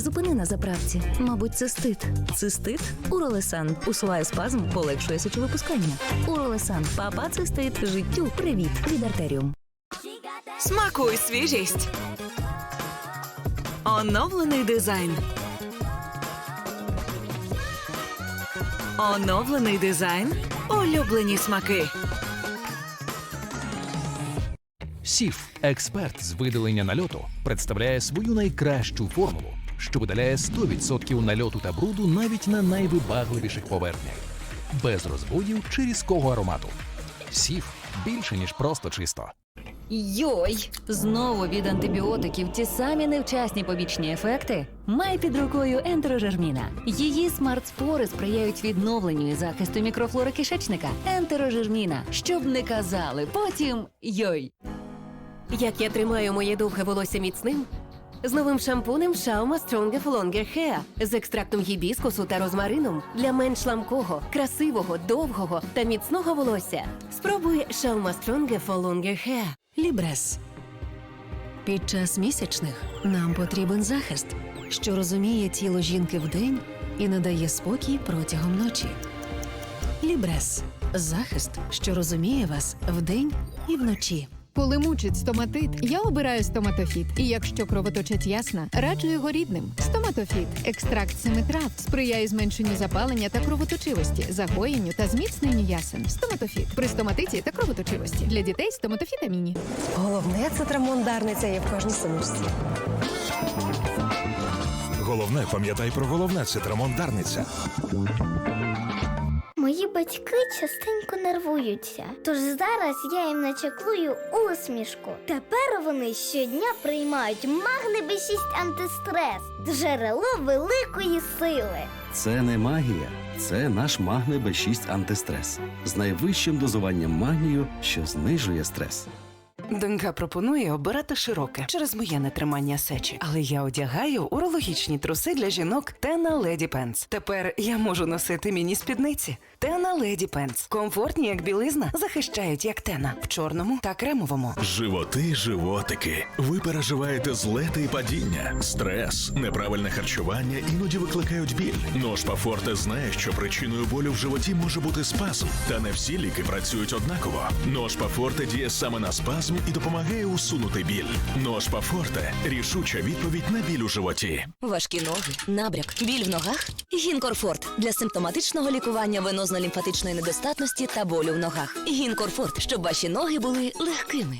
зупини на заправці. Мабуть, це стид. Цистит? Уролесан. Усуває спазм, полегшує сечовипускання. Уролесан. Папа цистит. Життю. Привіт. Від артеріум. Смакуй свіжість. Оновлений дизайн. Оновлений дизайн. Улюблені смаки. Сіф, експерт з видалення нальоту, представляє свою найкращу формулу, що видаляє 100% нальоту та бруду навіть на найвибагливіших поверхнях, без розводів чи різкого аромату. Сіф більше ніж просто чисто. Йой! Знову від антибіотиків ті самі невчасні побічні ефекти. Май під рукою ентерожерміна. Її смарт-спори сприяють відновленню і захисту мікрофлори кишечника. Ентерожерміна. Щоб не казали, потім йой. Як я тримаю моє довге волосся міцним? З новим шампунем Schauma Stronger Longer Hair з екстрактом гібіскусу та розмарином для менш ламкого, красивого, довгого та міцного волосся. Спробуй Schauma Stronger Longer Hair. Лібрес. Під час місячних нам потрібен захист, що розуміє тіло жінки вдень і надає спокій протягом ночі. Лібрес захист, що розуміє вас вдень і вночі. Коли мучить стоматит, я обираю стоматофіт. І якщо кровоточить ясна, раджу його рідним. Стоматофіт екстракт семи трав сприяє зменшенню запалення та кровоточивості, загоєнню та зміцненню ясен. Стоматофіт при стоматиті та кровоточивості для дітей стоматофіт аміні. Головне це трамондарниця є в кожній сумочці. Головне, пам'ятай про головне це трамондарниця. Батьки частенько нервуються, тож зараз я їм начеклую усмішку. Тепер вони щодня приймають магни Б6 антистрес, джерело великої сили. Це не магія, це наш магне Б6 антистрес з найвищим дозуванням магнію, що знижує стрес. Донька пропонує обирати широке через моє нетримання сечі, але я одягаю урологічні труси для жінок Тена Леді Пенс. Тепер я можу носити міні спідниці. Тена Леді Пенс. Комфортні, як білизна, захищають як тена в чорному та кремовому. Животи, животики. Ви переживаєте злети і падіння, стрес, неправильне харчування іноді викликають біль. Ножпа Форте знає, що причиною болю в животі може бути спазм, та не всі ліки працюють однаково. Ножпа Форте діє саме на спазм і допомагає усунути біль. Ножпа Форте рішуча відповідь на біль у животі. Важкі ноги, набряк, біль в ногах. Гінкорфорт для симптоматичного лікування венозно-лімфатичної недостатності та болю в ногах. Гінкорфорт, щоб ваші ноги були легкими.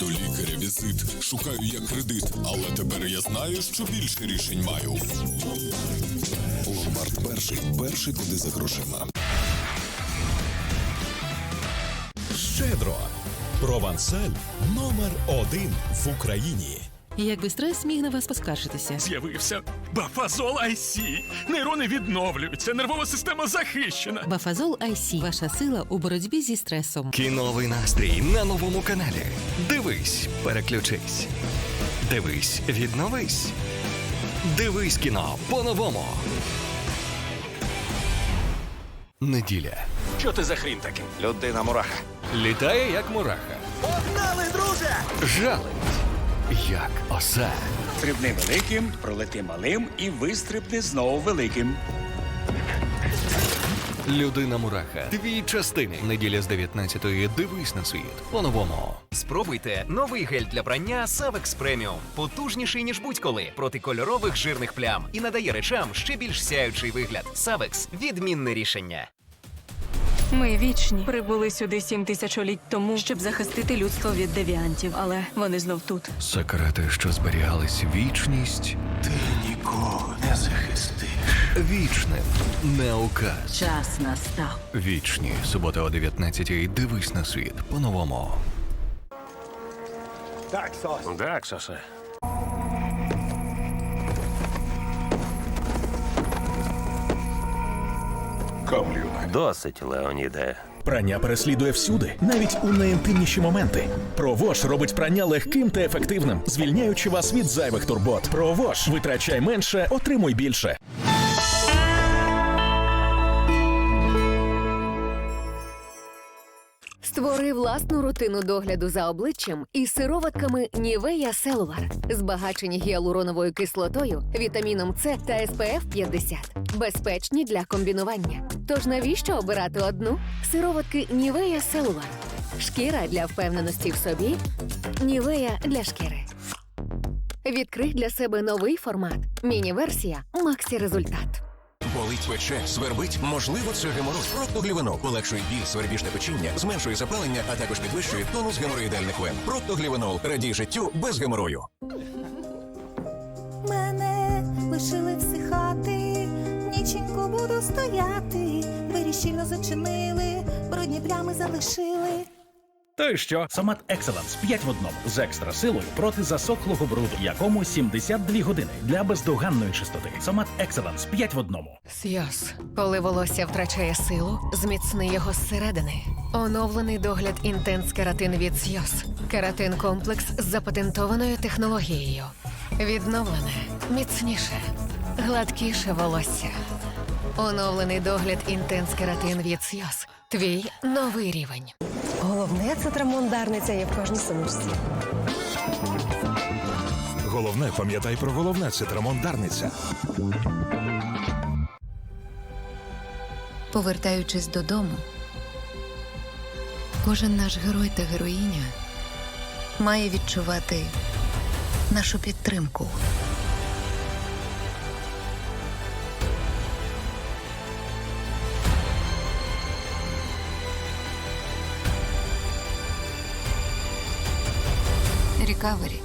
До лікаря візит, шукаю я кредит, але тепер я знаю, що більше рішень маю. Ломбард перший, перший куди за грошима. Щедро. Провансаль номер один в Україні. Якби стрес міг на вас поскаржитися. З'явився Бафазол IC. Нейрони відновлюються, нервова система захищена. Бафазол IC – ваша сила у боротьбі зі стресом. Кіновий настрій на новому каналі. Дивись, переключись. Дивись, відновись. Дивись кіно по-новому. Неділя. Що ти за хрін такий? Людина мураха. Літає як мураха. Погнали, друже! Жалить. Як оса. Стрибни великим, пролети малим і вистрибни знову великим. Людина мураха. Дві частини. Неділя з 19-ї. Дивись на світ. По-новому. Спробуйте новий гель для прання Savex Premium. Потужніший, ніж будь-коли, проти кольорових жирних плям і надає речам ще більш сяючий вигляд. Savex – відмінне рішення. Ми вічні прибули сюди сім тисячоліть тому, щоб захистити людство від девіантів, але вони знов тут. Секрети, що зберігались вічність. Ти нікого не захистиш. Вічним. Не указ. Час настав. Вічні. Субота о 19-й. Дивись на світ. По-новому. Даксосе. Досить, Леоніде. Прання переслідує всюди, навіть у найінтимніші моменти. Провош робить прання легким та ефективним, звільняючи вас від зайвих турбот. Провош витрачай менше, отримуй більше. Власну рутину догляду за обличчям із сироватками Нівея Селулар, збагачені гіалуроновою кислотою, вітаміном С та SPF 50. Безпечні для комбінування. Тож навіщо обирати одну? Сироватки Нівея Селулар. Шкіра для впевненості в собі. Нівея для шкіри. Відкрий для себе новий формат. Міні-версія Максі Результат. Болить пече, свербить, можливо, це геморроз. Проктоглівенол полегшує біль, свербіжне печіння, зменшує запалення, а також підвищує тонус геморроїдальних вен. Проктоглівенол радій життю без геморою. Мене лишили всихати, ніченько буду стояти. Щільно зачинили, брудні плями залишили. То й що? Сомат Екселенс 5 в одному з екстра силою проти засохлого бруду, якому 72 години для бездоганної чистоти. Сомат Екселенс 5 в одному. Сйоз. Коли волосся втрачає силу, зміцни його зсередини. Оновлений догляд інтенс кератин від Сйоз. Кератин комплекс з запатентованою технологією. Відновлене, міцніше, гладкіше волосся. Оновлений догляд інтенс кератин від Сйоз. Твій новий рівень. Головне цитрамон Дарниця є в кожній сумочці. Головне, пам'ятай про головне цитрамон Дарниця. Повертаючись додому, кожен наш герой та героїня має відчувати нашу підтримку. Рікавері.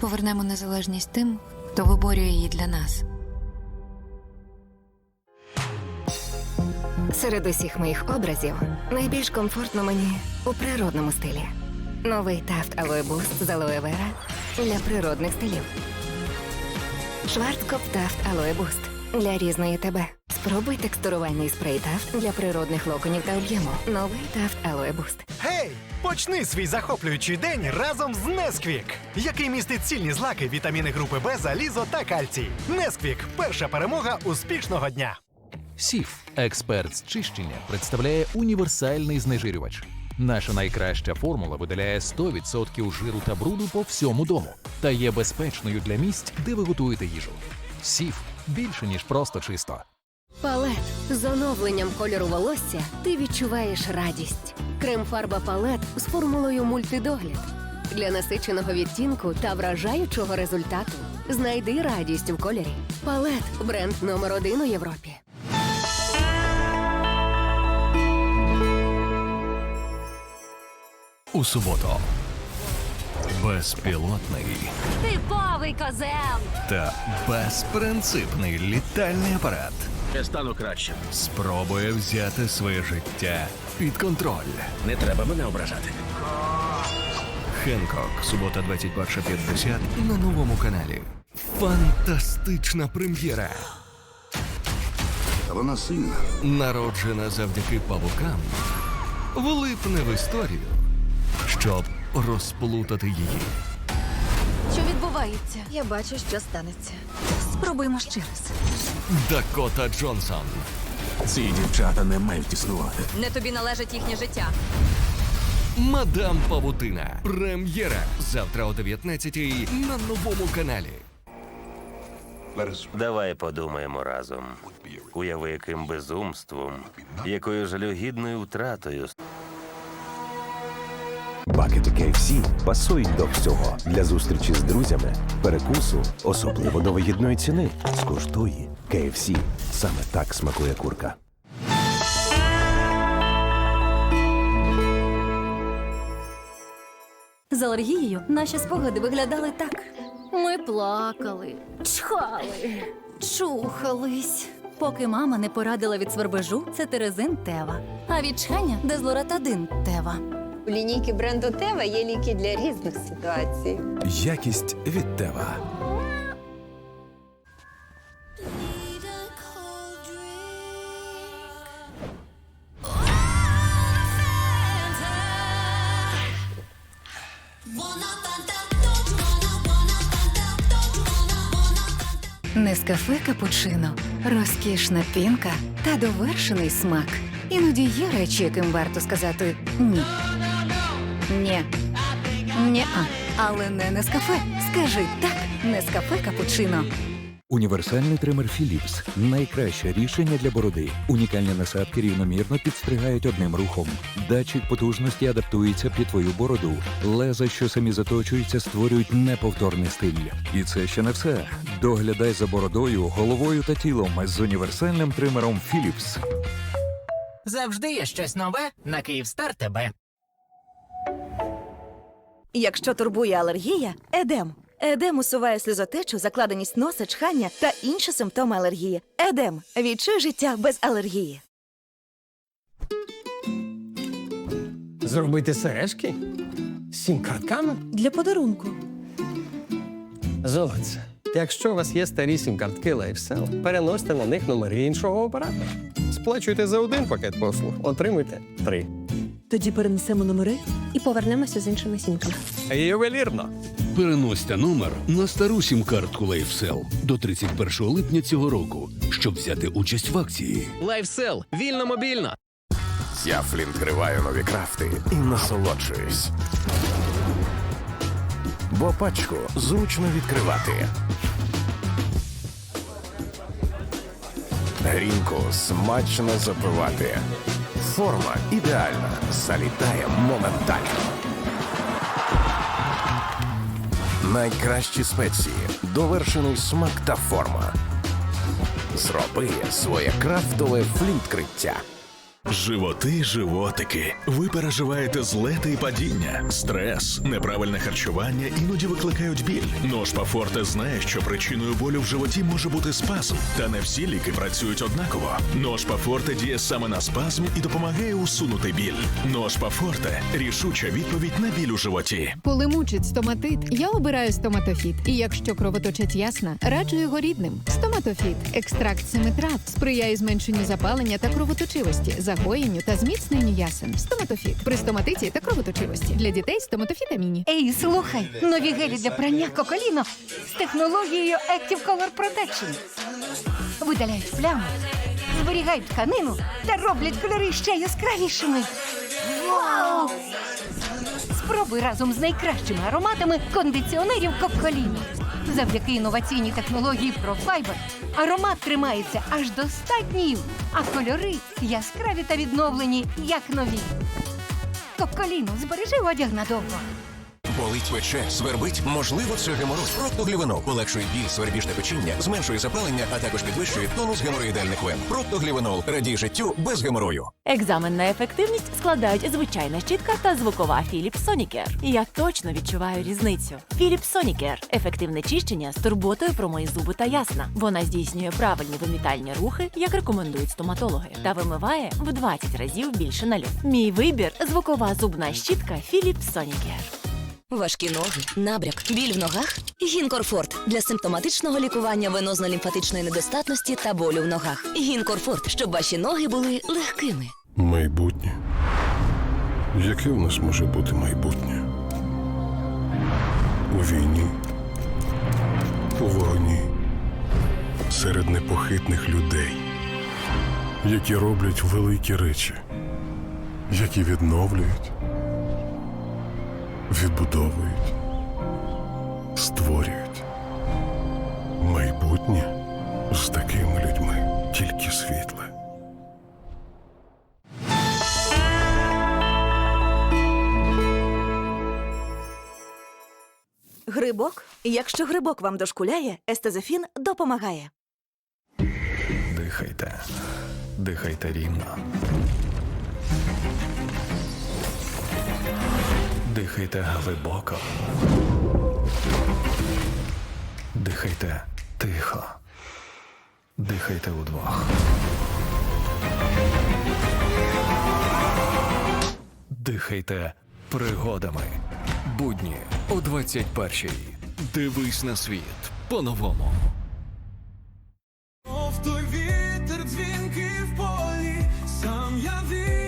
Повернемо незалежність тим, хто виборює її для нас. Серед усіх моїх образів найбільш комфортно мені у природному стилі. Новий тафт Алоe Boost з алоe вера для природних стилів. Шварцкоп Тафт Алоe Boost для різної тебе. Спробуй текстурувальний спрей Тафт для природних локонів та об'єму. Новий Тафт Алоe Boost. Гей! Почни свій захоплюючий день разом з Несквік, який містить цільні злаки, вітаміни групи Б, залізо та кальцій. Несквік перша перемога успішного дня. Сіф, експерт з чищення, представляє універсальний знежирювач. Наша найкраща формула видаляє 100% жиру та бруду по всьому дому та є безпечною для місць, де ви готуєте їжу. Сіф більше ніж просто чисто. Палет з оновленням кольору волосся ти відчуваєш радість. Крем-фарба палет з формулою мультидогляд для насиченого відтінку та вражаючого результату. Знайди радість в кольорі. Палет бренд номер один у Європі. У суботу. Безпілотний Типовий козел! та безпринципний літальний апарат Я стану кращим. спробує взяти своє життя під контроль. Не треба мене ображати. Хенкок, субота 21.50 на новому каналі. Фантастична прем'єра. Вона сильна. Народжена завдяки павукам, влипне в історію, щоб розплутати її. Що відбувається? Я бачу, що станеться. Спробуємо ще раз. Дакота Джонсон. Ці дівчата не мають існувати. Не тобі належить їхнє життя. Мадам Павутина. Прем'єра завтра о 19 на новому каналі. Давай подумаємо разом. Уяви, яким безумством, якою жалюгідною втратою Бакети KFC пасують до всього для зустрічі з друзями, перекусу, особливо до вигідної ціни. Скуштуй KFC. Саме так смакує курка. З алергією наші спогади виглядали так. Ми плакали, чхали, чухались. Поки мама не порадила від свербежу, це терезин Тева. А від чхання дезлоратадин Тева. У лінійки бренду Тева є ліки для різних ситуацій. Якість від Тева. Нескафе капучино, розкішна пінка та довершений смак. Іноді є речі, яким варто сказати ні. Ні. Ні-а. Але не Нескафе. Скажи так, Нескафе капучино. Універсальний тример Philips – найкраще рішення для бороди. Унікальні насадки рівномірно підстригають одним рухом. Датчик потужності адаптується під твою бороду. Леза, що самі заточуються, створюють неповторний стиль. І це ще не все. Доглядай за бородою, головою та тілом з універсальним тримером Philips. Завжди є щось нове на Київстар ТБ. Якщо турбує алергія, едем. Едем усуває сльозотечу, закладеність носа, чхання та інші симптоми алергії. Едем. Відчуй життя без алергії. Зробити сережки? Сім-картками? Для подарунку. Золоце. Якщо у вас є старі сім-картки LifeSell, переносьте на них номери іншого оператора. Сплачуйте за один пакет послуг, отримуйте три. Тоді перенесемо номери і повернемося з іншими сімками. Ювелірно. Переносьте номер на стару сім-картку LifeSell до 31 липня цього року, щоб взяти участь в акції. Лайфсел. Вільно мобільно. Я флінт нові крафти і насолоджуюсь. Бо пачку зручно відкривати. Грінку смачно запивати. Форма ідеальна. Залітає моментально. Найкращі спеції, довершений смак та форма. Зроби своє крафтове флінт-криття. Животи, животики. Ви переживаєте злети і падіння, стрес, неправильне харчування іноді викликають біль. Нож Форте знає, що причиною болю в животі може бути спазм, та не всі ліки працюють однаково. Нож Форте діє саме на спазм і допомагає усунути біль. Нож Форте – рішуча відповідь на біль у животі. Коли мучить стоматит, я обираю стоматофіт. І якщо кровоточить ясна, раджу його рідним. Стоматофіт екстракт семи трав сприяє зменшенню запалення та кровоточивості, загоєнню та зміцненню ясен. Стоматофіт при стоматиті та кровоточивості для дітей стоматофіт Аміні. Ей, слухай, нові гелі для прання Коколіно з технологією Active Color Protection. Видаляють плями, зберігають тканину та роблять кольори ще яскравішими. Вау! Спробуй разом з найкращими ароматами кондиціонерів Коколіно. Завдяки інноваційній технології ProFiber аромат тримається аж до 100 днів, а кольори яскраві та відновлені, як нові. Коколіно, збережи одяг надовго. Болить пече, свербить, можливо, це геморроз. Проктоглівенол полегшує біль, свербіжне печіння, зменшує запалення, а також підвищує тонус геморроїдальних вен. Проктоглівенол радій життю без геморою. Екзамен на ефективність складають звичайна щітка та звукова Philips Sonicare. Я точно відчуваю різницю. Philips Sonicare – ефективне чищення з турботою про мої зуби та ясна. Вона здійснює правильні вимітальні рухи, як рекомендують стоматологи, та вимиває в 20 разів більше налю. Мій вибір звукова зубна щітка Philips Sonicare. Важкі ноги, набряк, біль в ногах. Гінкорфорт для симптоматичного лікування венозно-лімфатичної недостатності та болю в ногах. Гінкорфорт, щоб ваші ноги були легкими. Майбутнє. Яке в нас може бути майбутнє? У війні, у вогні, серед непохитних людей, які роблять великі речі, які відновлюють, відбудовують, створюють. Майбутнє з такими людьми тільки світле. Грибок. Якщо грибок вам дошкуляє, естезофін допомагає. Дихайте. Дихайте рівно. Дихайте глибоко. Дихайте тихо. Дихайте удвох. Дихайте пригодами. Будні о 21-й. Дивись на світ по-новому. Мов той вітер дзвінкий в полі, сам я вільний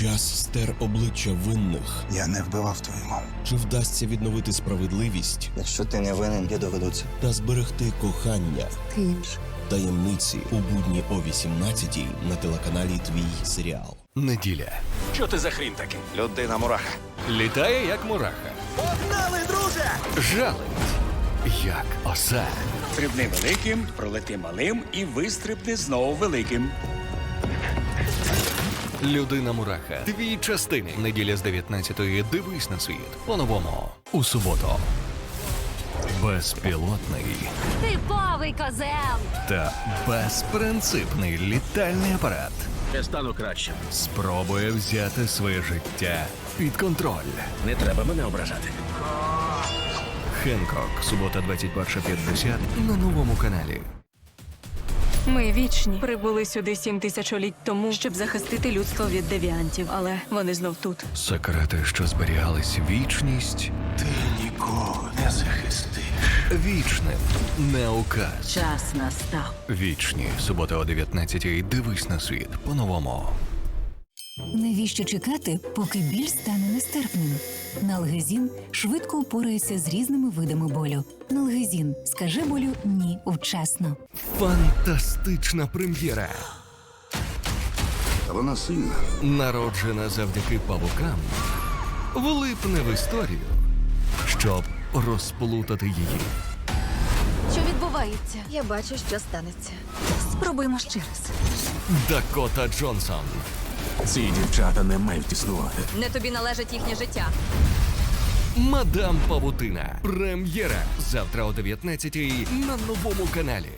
Час стер обличчя винних. Я не вбивав твою маму. Чи вдасться відновити справедливість Якщо ти не винен, я доведу це. та зберегти кохання? Ти інший. Таємниці у будні о 18 на телеканалі Твій серіал. Неділя. Що ти за хрін такий? Людина мураха. Літає як мураха. Погнали, друже! Жалить, як оса. Стрибни великим, пролети малим і вистрибни знову великим. Людина мураха. Дві частини. Неділя з 19-ї. Дивись на світ. По-новому. У суботу. Безпілотний Типовий козел. та безпринципний літальний апарат Я стану кращим. спробує взяти своє життя під контроль. Не треба мене ображати. Хенкок. Субота 21.50 на новому каналі. Ми вічні прибули сюди сім тисячоліть тому, щоб захистити людство від девіантів, але вони знов тут. Секрети, що зберігались вічність. Ти нікого не захистиш. Вічним. Не указ. Час настав. Вічні. Субота о 19.00. Дивись на світ. По-новому. Навіщо чекати, поки біль стане нестерпним? Налгезін швидко упорається з різними видами болю. Налгезін скаже болю ні вчасно. Фантастична прем'єра. Вона сильна. Народжена завдяки павукам, влипне в історію, щоб розплутати її. Що відбувається? Я бачу, що станеться. Спробуємо ще раз. Дакота Джонсон. Ці дівчата не мають існувати. Не тобі належить їхнє життя. Мадам Павутина. Прем'єра завтра о 19.00 на новому каналі.